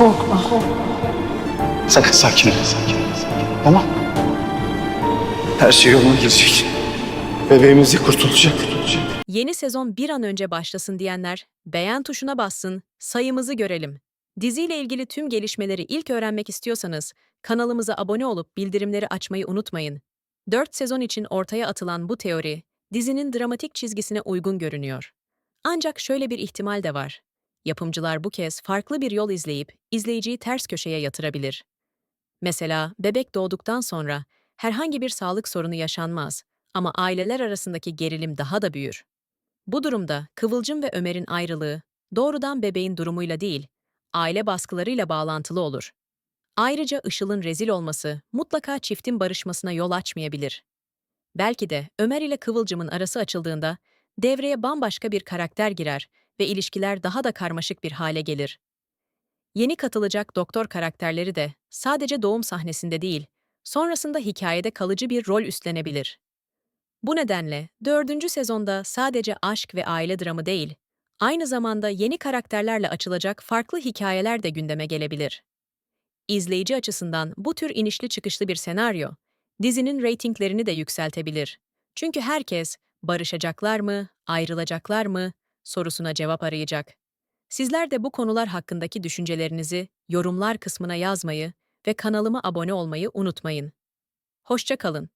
Korkma. Sakın sakin ol. Sakin ol. Tamam. Her şey yoluna girecek. Bebeğimiz de kurtulacak. kurtulacak. Yeni sezon bir an önce başlasın diyenler beğen tuşuna bassın, sayımızı görelim. Diziyle ilgili tüm gelişmeleri ilk öğrenmek istiyorsanız kanalımıza abone olup bildirimleri açmayı unutmayın. 4 sezon için ortaya atılan bu teori dizinin dramatik çizgisine uygun görünüyor. Ancak şöyle bir ihtimal de var. Yapımcılar bu kez farklı bir yol izleyip izleyiciyi ters köşeye yatırabilir. Mesela bebek doğduktan sonra herhangi bir sağlık sorunu yaşanmaz ama aileler arasındaki gerilim daha da büyür. Bu durumda Kıvılcım ve Ömer'in ayrılığı doğrudan bebeğin durumuyla değil, aile baskılarıyla bağlantılı olur. Ayrıca Işıl'ın rezil olması mutlaka çiftin barışmasına yol açmayabilir. Belki de Ömer ile Kıvılcım'ın arası açıldığında devreye bambaşka bir karakter girer ve ilişkiler daha da karmaşık bir hale gelir. Yeni katılacak doktor karakterleri de sadece doğum sahnesinde değil, sonrasında hikayede kalıcı bir rol üstlenebilir. Bu nedenle dördüncü sezonda sadece aşk ve aile dramı değil, aynı zamanda yeni karakterlerle açılacak farklı hikayeler de gündeme gelebilir. İzleyici açısından bu tür inişli çıkışlı bir senaryo, dizinin reytinglerini de yükseltebilir. Çünkü herkes barışacaklar mı, ayrılacaklar mı sorusuna cevap arayacak. Sizler de bu konular hakkındaki düşüncelerinizi yorumlar kısmına yazmayı ve kanalıma abone olmayı unutmayın. Hoşça kalın.